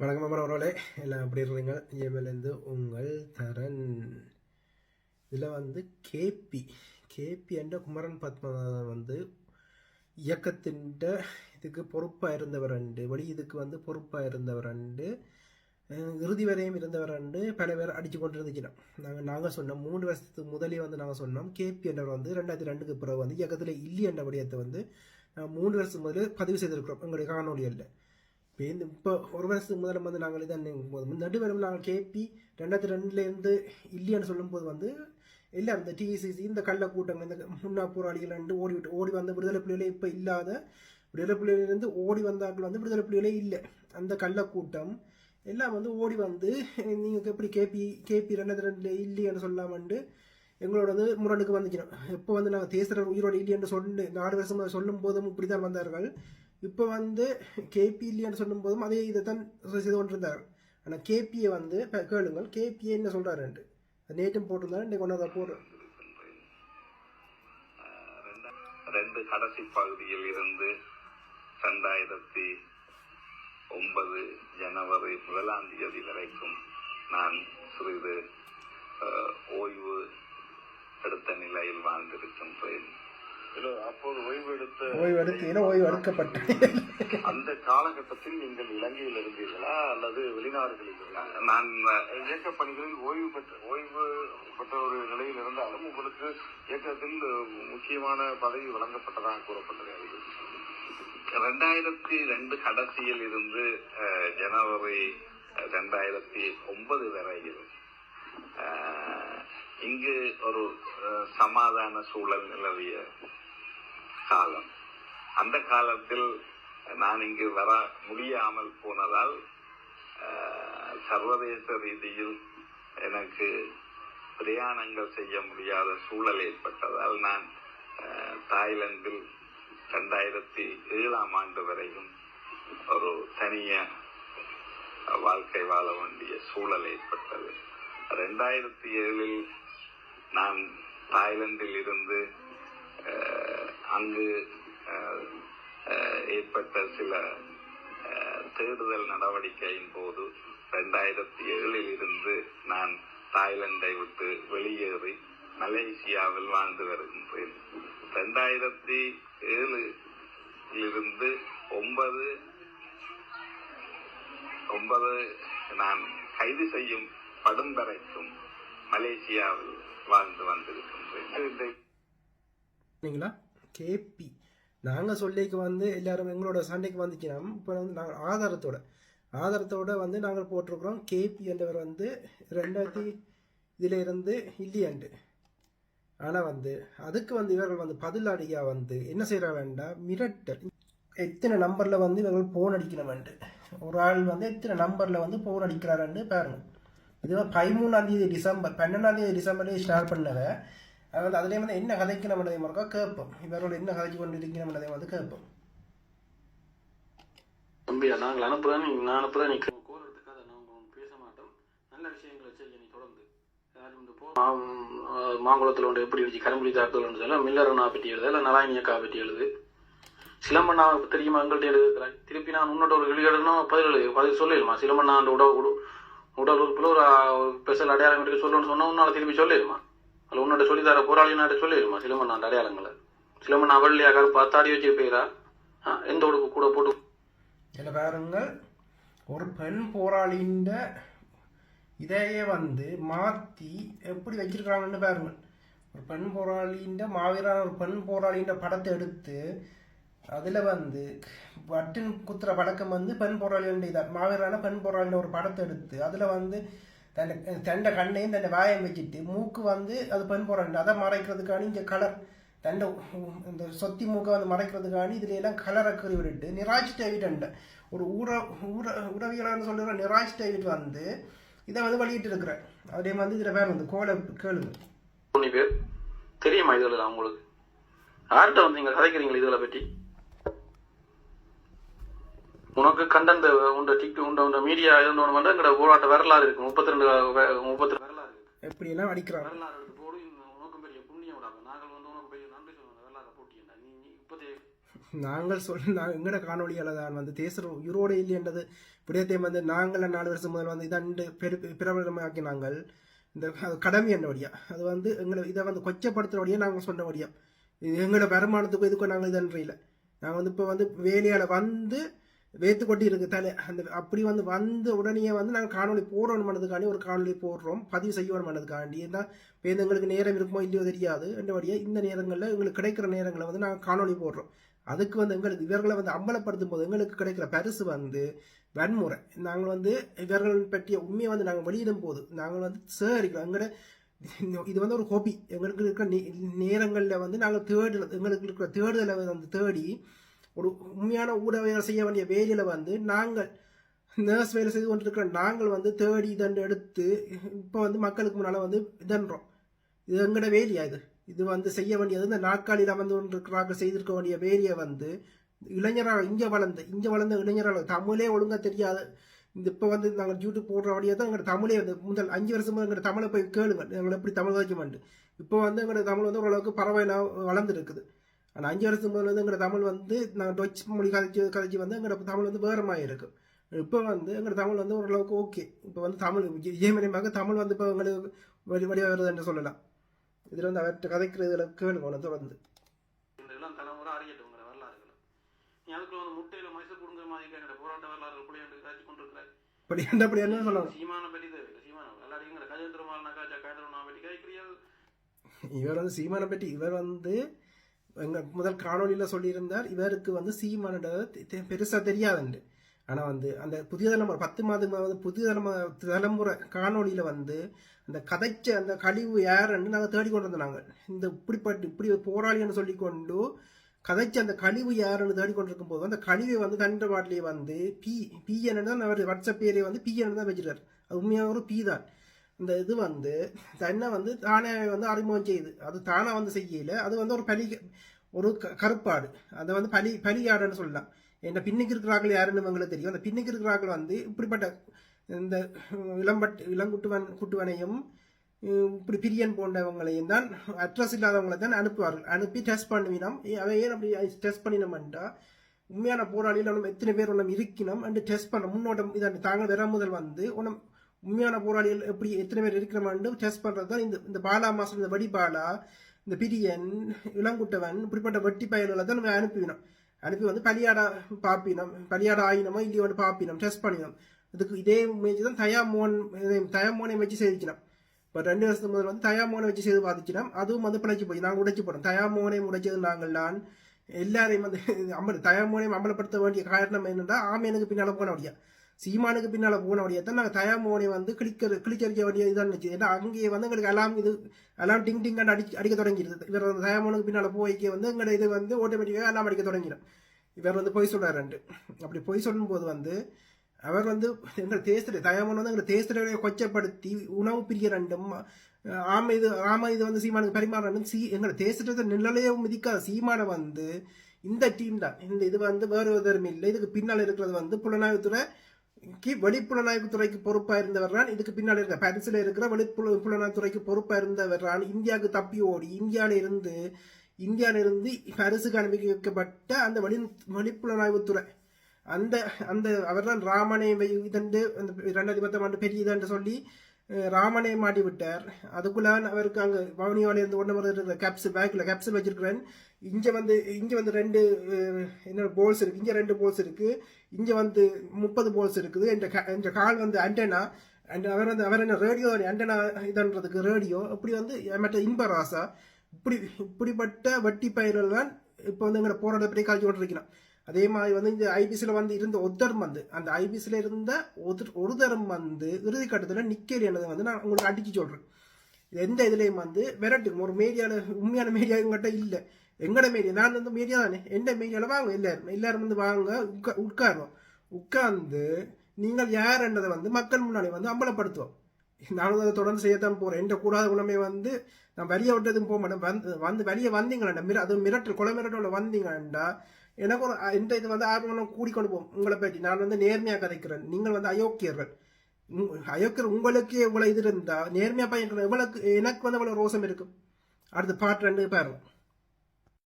வணக்கம் அப்புறம் உறவுகளே எல்லாம் எப்படி இருக்கிறீங்க இயமலேருந்து உங்கள் தரன். இதில் வந்து கேபி. கேபி என்ற குமரன் பத்மநாதன் வந்து இயக்கத்தின் இதுக்கு பொறுப்பாக இருந்தவர் அண்டு வழி இதுக்கு வந்து பொறுப்பாக இருந்தவர் அண்டு இறுதி வரையும் இருந்தவர் அண்டு பல பேர் அடித்து கொண்டு இருந்துச்சுனா நாங்கள் நாங்கள் சொன்னோம் மூணு வருஷத்துக்கு முதலே வந்து நாங்கள் சொன்னோம் கேபி என்றவர் வந்து ரெண்டாயிரத்தி ரெண்டுக்கு பிறகு வந்து இயக்கத்தில் இல்லை என்ற விடயத்தை வந்து மூணு வருஷத்துக்கு முதலே பதிவு செய்திருக்கிறோம். எங்களுடைய காணொலியில் இப்போ இந்த இப்போ ஒரு வருஷத்துக்கு முதல்ல வந்து நாங்கள் இதான் போது நடுவரம் நாங்கள் கேபி ரெண்டாயிரத்தி ரெண்டுலேருந்து இல்லையான்னு சொல்லும்போது வந்து இல்லை இந்த டிசிசி இந்த கள்ள கூட்டங்கள் இந்த முன்னா போராளிகள் ரெண்டு ஓடி விட்டு ஓடி வந்த விடுதலை புலிகளே இப்போ இல்லாத விடுதலை புலிகளிலிருந்து ஓடி வந்தார்கள் வந்து விடுதலை புலிகளே இல்லை. அந்த கள்ள கூட்டம் எல்லாம் வந்து ஓடி வந்து நீங்கள் எப்படி கேபி கேபி ரெண்டாயிரத்தி ரெண்டில் இல்லையான்னு சொல்லாமண்டு எங்களோட வந்து முரணுக்கு வந்துக்கணும் எப்போ வந்து நாங்கள் தேசர் உயிரோடு இல்லையென்று சொல்லு நாலு வருஷம் சொல்லும் போதும் இப்படி தான் வந்தார்கள். இப்போ வந்து கேபி இல்லையான்னு சொல்லும் போதும் அதே இதை தான் செய்து கொண்டிருந்தார் ஆனால் கேபியை வந்து கேளுங்கள் கேபிஏ என்ன சொல்கிறாருன்ட்டு நேற்றும் போட்டிருந்தாரு இன்றைக்கு ஒன்றா போடுறேன் ரெண்டு கடைசி பகுதியில் இருந்து ரெண்டாயிரத்தி ஒன்பது ஜனவரி முதலாம் தேதி வரைக்கும் நான் சிறிது ஓய்வு எடுத்த நிலையில் வாழ்ந்திருக்கின்றேன். இல்ல, அப்போது ஓய்வு எடுத்த ஓய்வு எடுத்து ஏன்னா ஓய்வு எடுக்கப்பட்டு அந்த காலகட்டத்தில் நீங்கள் இலங்கையில் இருந்தீர்களா அல்லது வெளிநாடுகளில்? நான் இயக்க பணிகளில் ஓய்வு பெற்ற ஓய்வு பெற்ற ஒரு நிலையில் இருந்தாலும் உங்களுக்கு இயக்கத்தில் முக்கியமான பதவி வழங்கப்பட்டதாக கூறப்பட்டது. ரெண்டாயிரத்தி ரெண்டு கடைசியில் இருந்து அஹ், ஜனவரி ரெண்டாயிரத்தி ஒன்பது வரையில் இங்கு ஒரு சமாதான சூழல் நிலவிய காலம். அந்த காலத்தில் நான் இங்கு வர முடியாமல் போனதால் சர்வதேச ரீதியில் எனக்கு பிரயாணங்கள் செய்ய முடியாத சூழல் ஏற்பட்டதால் நான் தாய்லாந்தில் ரெண்டாயிரத்தி ஏழாம் ஆண்டு வரையும் ஒரு தனிய வாழ்க்கை வாழ வேண்டிய சூழல் ஏற்பட்டது. ரெண்டாயிரத்தி ஏழில் நான் தாய்லாந்தில் இருந்து அங்கு ஏற்பட்ட சில தேடுதல் நடவடிக்கையின் போது ரெண்டாயிரத்தி ஏழில் இருந்து நான் தாய்லாந்தை விட்டு வெளியேறி மலேசியாவில் வாழ்ந்து வருகின்றேன். ரெண்டாயிரத்தி ஏழு ஒன்பது ஒன்பது நான் கைது செய்யும் படும் வரைக்கும் மலேசியாவில் வாழ்ந்து வந்திருக்கின்றேன். கேபி நாங்கள் சொல்லிக்கு வந்து எல்லாரும் எங்களோட சண்டைக்கு வந்துச்சுன்னா இப்போ வந்து நாங்கள் ஆதாரத்தோட. ஆதாரத்தோட வந்து நாங்கள் போட்டிருக்கிறோம். கேபி என்றவர் வந்து ரெண்டாயிரத்தி இதில் இருந்து இல்லையாண்டு ஆனால் வந்து அதுக்கு வந்து இவர்கள் வந்து பதிலடியாக வந்து என்ன செய்கிற வேண்டாம் மிரட்டல். எத்தனை நம்பரில் வந்து இவர்கள் ஃபோன் அடிக்கணுமெண்டு ஒரு ஆள் வந்து எத்தனை நம்பரில் வந்து ஃபோன் அடிக்கிறாருன்னு பாருங்கள் இதுவாக பதிமூணாந்தேதி டிசம்பர் பன்னெண்டாம் தேதி டிசம்பர்லேயே ஸ்டார்ட் பண்ணவ அது வந்து அதுலேயும் வந்து என்ன கதைக்கு நம்ம கதைக்கணும்ன்றதை மக்கா கேட்போம் இவரோட என்ன கதைச்சு கொண்டு இருக்கணும்ன்றதை வந்து கேட்போம் தம்பியா நாங்கள் அனுப்புறேன். நீ நான் அனுப்புறேன். நீ கோல் எடுத்துக்காத. நாங்கள் பேச மாட்டோம். நல்ல விஷயங்களை செய்ய நீ தொடர்ந்து. மாங்குளத்தில் ஒன்று எப்படி இருந்துச்சு கரும்புலி தாக்குதல் சொல்ல மில்லரனா பற்றி எழுது. இல்லை நலாயினியக்கா பற்றி எழுது. சிலம்பண்ணா தெரியுமா? எங்கள்கிட்ட எழுதுக்கிறாய் திருப்பி நான் உன்னோட ஒரு எழுதணும் பதில் எழுது. பதில் சொல்லிடுமா? சிலம்பண்ணா அந்த உடல் உடல் உறுப்பில் ஒரு ஸ்பெஷல் அடையாளம் இருக்கு. சொல்லணும்னு சொன்னால் உன்னால் திருப்பி சொல்லிடுமா? அதில் உன்னோட சொல்லித்தர போராளினாட்ட சொல்லிடுமா சிலம்பண்ணா அந்த அடையாளங்களை. சிலம்பண்ணா அவள்லையா கருப்பா தாடி வச்சிருப்பீரா எந்த உடுப்பு கூட போட்டு இதில் பாருங்க ஒரு பெண் போராளின்ற இதையே வந்து மாற்றி எப்படி வச்சிருக்காங்கன்னு பாருங்கள். ஒரு பெண் போராளின்ற மாவீரான ஒரு பெண் போராளின்ற படத்தை எடுத்து அதில் வந்து பட்டன் குத்துற பழக்கம் வந்து பெண் போராளி இதாக மாவீரான பெண் போராளின்ற ஒரு படத்தை எடுத்து அதில் வந்து தன்னை தண்டை கண்ணையும் தன்னை வாயம் வச்சுட்டு மூக்கு வந்து அது பெண் அதை மறைக்கிறதுக்கான இங்கே கலர் தண்டை இந்த சொத்தி மூக்கை வந்து மறைக்கிறதுக்கான இதுல எல்லாம் கலரை கறி விட்டுட்டு நிராஜ் டேவிட் ஒரு ஊர ஊர உறவியலான்னு சொல்லுற நிராஜ் டேவிட் வந்து இதை வந்து வெளியிட்டு இருக்கிறேன் அதே வந்து இதில் பேர் வந்து கோலை கேளுங்க பேர் தெரியுமா இதில் உங்களுக்கு யார்கிட்ட நீங்கள் கதைக்கிறீங்களா இதில் பற்றி உனக்கு கண்டென்ட் உண்ட டிக் உண்ட உண்ட மீடியா இருந்தவன வந்து எங்கட போராட்ட வரலாறு இருக்கு. முப்பத்தி ரெண்டு முப்பத்தி ரெண்டு வரலாறு இருக்கு. எப்படியெல்லாம் அடிக்கிறாங்க? வரலாறு எடுத்து போடு உனக்கும் பெரிய புண்ணியம் நாங்கள் வந்து உனக்கு பெரிய நன்றி சொல்லணும் வரலாறு போட்டியண்டா நீ இப்போதே நாங்கள் சொல்ல நான் எங்கட காணொலியால் தான் வந்து தேசர் உயிரோடு இல்லைன்றது விடயத்தையும் வந்து நாங்கள் நாலு வருஷம் முதல் வந்து இதண்டு பெரு பிரபலமாக்கி நாங்கள். இந்த கடமை என்னபடியா அது வந்து எங்களை இதை வந்து கொச்சப்படுத்துறபடியா நாங்கள் சொன்னபடியா இது எங்களோட வருமானத்துக்கு இதுக்கும் நாங்கள் இதன்றையில் நாங்கள் வந்து இப்போ வந்து வேலையால் வந்து வேத்து கொட்டி இருக்கு தலை அந்த அப்படி வந்து வந்த உடனே வந்து நாங்கள் காணொலி போடணும் பண்ணதுக்காண்டி ஒரு காணொலி போடுறோம். பதிவு செய்யணும் பண்ணதுக்காண்டி தான் இப்போ எங்களுக்கு நேரம் இருக்குமோ இல்லையோ தெரியாது. என்றபடியாக இந்த நேரங்களில் எங்களுக்கு கிடைக்கிற நேரங்களில் வந்து நாங்கள் காணொலி போடுறோம். அதுக்கு வந்து எங்களுக்கு இவர்களை வந்து அம்பலப்படுத்தும் போது எங்களுக்கு கிடைக்கிற பரிசு வந்து வன்முறை. நாங்கள் வந்து இவர்கள் பற்றிய உண்மையை வந்து நாங்கள் வெளியிடும் போது நாங்கள் வந்து சேகரிக்கிறோம். எங்களோட இது வந்து ஒரு ஹாபி எங்களுக்கு இருக்கிற நேரங்களில் வந்து நாங்கள் தேடுறது எங்களுக்கு இருக்கிற தேடுதலை வந்து தேடி ஒரு உண்மையான ஊடகம் செய்ய வேண்டிய வேலையில் வந்து நாங்கள் நர்ஸ் வேலை செய்து கொண்டிருக்கிற நாங்கள் வந்து தேடி இதண்டு எடுத்து இப்போ வந்து மக்களுக்கு முன்னால் வந்து இதன்றோம். இது எங்களோட வேலையா இது? இது வந்து செய்ய வேண்டியது இந்த நாற்காலியில் அமர்ந்து கொண்டிருக்கிறாங்க செய்திருக்க வேண்டிய வேலையை வந்து இளைஞராக இங்கே வளர்ந்து இங்கே வளர்ந்த இளைஞராக தமிழே ஒழுங்காக தெரியாது. இந்த இப்போ வந்து நாங்கள் யூடியூப் போடுற வழியாக தான் எங்களோட தமிழே வந்து முதல் அஞ்சு வருஷமாக எங்களோட தமிழை போய் கேளுங்க எங்களை எப்படி தமிழ் வைக்கமாண்டு இப்போ வந்து எங்களோட தமிழ் வந்து ஓரளவுக்கு பரவாயில்ல வளர்ந்துருக்குது. ஆனால் அஞ்சு வருஷத்துக்கு முதல்ல வந்து எங்களோட தமிழ் வந்து நாங்கள் டொச் மொழி கதைச்சு கதைச்சு வந்து எங்களோட தமிழ் வந்து வேறமாக இருக்கு இப்போ வந்து எங்களோட தமிழ் வந்து ஓரளவுக்கு ஓகே இப்போ வந்து தமிழ் ஜெயமணியமாக தமிழ் வந்து இப்போ எங்களுக்கு வழி வழியாக வருது என்று சொல்லலாம். இதில் வந்து அவர்கிட்ட கதைக்கிறதுல கேளுங்க ஒன்று தொடர்ந்து. வரலாறுகளை. நீ அதுக்குள்ள வந்து முட்டையில மைசூர் கொடுங்கிற மாதிரி எங்களோட போராட்ட வரலாறு பிள்ளைங்க காட்சி கொண்டிருக்கிறார் அப்படி என்ன அப்படி என்ன சொல்லலாம் சீமான பற்றி கஜேந்திரமால் பற்றி காய்க்கிறீர்கள் இவர் வந்து சீமானை பற்றி இவர் வந்து எங்க முதல் காணொலியில் சொல்லியிருந்தார் இவருக்கு வந்து சீமானது பெருசாக தெரியாதுண்டு. ஆனால் வந்து அந்த புதிய தலைமுறை பத்து மாதமா வந்து புதிய தலைமுறை தலைமுறை காணொலியில் வந்து அந்த கதைச்ச அந்த கழிவு யாருன்னு நாங்கள் தேடிக்கொண்டு வந்தோம் நாங்கள் இந்த இப்படிப்பட்டு இப்படி போராளின்னு போராளின்னு சொல்லிக்கொண்டு கதைச்ச அந்த கழிவு யாருன்னு தேடிக்கொண்டிருக்கும் போது அந்த கழிவை வந்து தண்ட வந்து பி பிஎன் தான் அவர் வாட்ஸ்அப் பேரே வந்து பிஎன் தான் வச்சிருக்காரு அது உண்மையாக ஒரு பி தான். இந்த இது வந்து தன்னை வந்து தானே வந்து அறிமுகம் செய்யுது அது தானே வந்து செய்யல. அது வந்து ஒரு பலி ஒரு க- கருப்பாடு. அதை வந்து பலி பலியாடுன்னு சொல்லலாம். என்ன பின்னுக்கு இருக்கிறார்கள் யாருன்னு உங்களுக்கு தெரியும். அந்த பின்னுக்கு இருக்கிறார்கள் வந்து இப்படிப்பட்ட இந்த இளம்பட் இளங்குட்டுவன் குட்டுவனையும் இப்படி பிரியன் போன்றவங்களையும் தான் அட்ரஸ் இல்லாதவங்களை தான் அனுப்புவார்கள். அனுப்பி டெஸ்ட் பண்ணுவினோம். அவை ஏன் அப்படி டெஸ்ட் பண்ணினோம்ன்றா உண்மையான போராளியில் நம்ம எத்தனை பேர் ஒன்றும் இருக்கணும் அண்டு டெஸ்ட் பண்ண முன்னோட்டம் இதை தாங்கள் வர முதல் வந்து ஒன்றும் உண்மையான போராளிகள் எப்படி எத்தனை பேர் இருக்கிறோம்னு டெஸ்ட் பண்ணுறது தான் இந்த இந்த பாலா மாசம் இந்த வடிபாலா இந்த பிரியன் இளங்குட்டவன் இப்படிப்பட்ட வெட்டி பயல்களை தான் நம்ம அனுப்பினோம் அனுப்பி வந்து பலியாட பாப்பினோம் பலியாட ஆயினமோ இல்லையோ பாப்பினோம் டெஸ்ட் பண்ணினோம். இதுக்கு இதே முயற்சி தான் தயா மோன் தயா மோனை வச்சு செய்திச்சினோம் இப்போ ரெண்டு வருஷத்துக்கு முதல் வந்து தயா மோனை வச்சு செய்து பார்த்துச்சினோம் அதுவும் வந்து பிழைச்சி போய் நாங்கள் உடைச்சி போனோம் மோனையும் உடைச்சது நாங்கள் தான். எல்லாரையும் வந்து அமல் தயாமோனையும் அமலப்படுத்த வேண்டிய காரணம் என்னென்னா ஆமையனுக்கு பின்னால் போன முடியாது சீமானுக்கு பின்னால் போனபடியா தான் நாங்கள் தயாமோனை வந்து கிளிக்க கிளிச்சரிக்க வேண்டிய இதான் இருந்துச்சு ஏன்னா அங்கேயே வந்து எங்களுக்கு எல்லாம் இது எல்லாம் டிங் டிங் அடி அடிக்க தொடங்கிடுது. இவர் வந்து தயாமோனுக்கு பின்னால் போய்க்கு வந்து எங்களோட இது வந்து ஆட்டோமேட்டிக்காக எல்லாம் அடிக்க தொடங்கிடும். இவர் வந்து பொய் சொல்றாருண்டு அப்படி பொய் சொல்லும்போது வந்து அவர் வந்து எங்கள் தேசத்தை தயாமன் வந்து எங்கள் தேசத்தை கொச்சப்படுத்தி உணவு பிரிய ரெண்டும் ஆமை இது ஆமை இது வந்து சீமானுக்கு பரிமாற ரெண்டும் சீ எங்கள் தேசத்தை நிழலையே மிதிக்காத சீமானை வந்து இந்த டீம் தான். இந்த இது வந்து வேறு எதுவும் இல்லை. இதுக்கு பின்னால் இருக்கிறது வந்து புலனாய்வுத்துறை வெளிப்புலனாய்வு துறைக்கு பொறுப்பாக இருந்தவர் தான் இதுக்கு பின்னால் இருந்த பரிசில் இருக்கிற வெளிப்புல புலனாய்வுத்துறைக்கு பொறுப்பாக இருந்தவர் தான் இந்தியாவுக்கு தப்பி ஓடி இந்தியாவில இருந்து இந்தியாவில இருந்து பரிசுக்கு அனுப்பி வைக்கப்பட்ட அந்த வெளி வெளிப்புலனாய்வுத்துறை அந்த அந்த அவர் தான் ராமனை வை- இதண்டு அந்த ரெண்டாயிரத்தி பத்தாம் ஆண்டு பெரிய இதன்று சொல்லி ராமனை மாட்டி விட்டார் அதுக்குள்ள அவருக்கு அங்கே வவுனியாவில் இருந்து ஒன்று இருக்கிற கேப்சல் பேக்கில் கேப்சல் வச்சிருக்கிறேன். இங்கே வந்து இங்கே வந்து ரெண்டு என்னோட என்ன போல்ஸ் இருக்குது இங்கே ரெண்டு போல்ஸ் இருக்குது இங்கே வந்து முப்பது போல்ஸ் இருக்குது. இந்த கா- கால் வந்து அண்டனா அண்ட் அவர் வந்து அவர் என்ன ரேடியோ அண்டனா இதுன்றதுக்கு ரேடியோ இப்படி வந்து மற்ற இன்பராசா இப்படி இப்படிப்பட்ட வட்டி பயிர்கள் தான் இப்போ வந்து எங்களை போராட்டப்படி காய்ச்சி கொண்டிருக்கலாம் அதே மாதிரி வந்து இந்த ஐபிசியில் வந்து இருந்த ஒருத்தரும் வந்து அந்த ஐபிசியில் இருந்த ஒரு ஒரு தரம் வந்து இறுதி கட்டத்தில் நிக்கலையானதை வந்து நான் உங்களுக்கு அடிச்சு சொல்கிறேன் எந்த இதுலேயும் வந்து விரட்டு ஒரு மீடியாவில் உண்மையான மீடியா எங்கிட்ட இல்லை. எங்கட மீடியா நான் வந்து மீடியா தானே. எந்த மீடியாவில் வாங்க எல்லாரும். எல்லாரும் வந்து வாங்க உட்கா உட்காருவோம் உட்கார்ந்து நீங்கள் யாருன்றதை வந்து மக்கள் முன்னாடி வந்து அம்பலப்படுத்துவோம். நானும் அதை தொடர்ந்து செய்யத்தான் போகிறேன் எந்த கூடாத உணமை வந்து நான் வெளியே விட்டதும் போக மாட்டேன். வந்து வந்து வெளியே வந்தீங்களா மிர அது மிரட்டல் கொலை மிரட்டோட வந்தீங்கன்னா எனக்கு ஒரு இந்த இது வந்து ஆர்வம் கூடிக்கொண்டு போகும் உங்களை பற்றி நான் வந்து நேர்மையாக கதைக்கிறேன். நீங்கள் வந்து அயோக்கியர்கள். உங்- அயோக்கியர் உங்களுக்கு இவ்வளோ இது இருந்தால் நேர்மையாக பையன் எவ்வளோக்கு எனக்கு வந்து அவ்வளோ ரோசம் இருக்கும் அடுத்து பாட்டு ரெண்டு பாருங்க.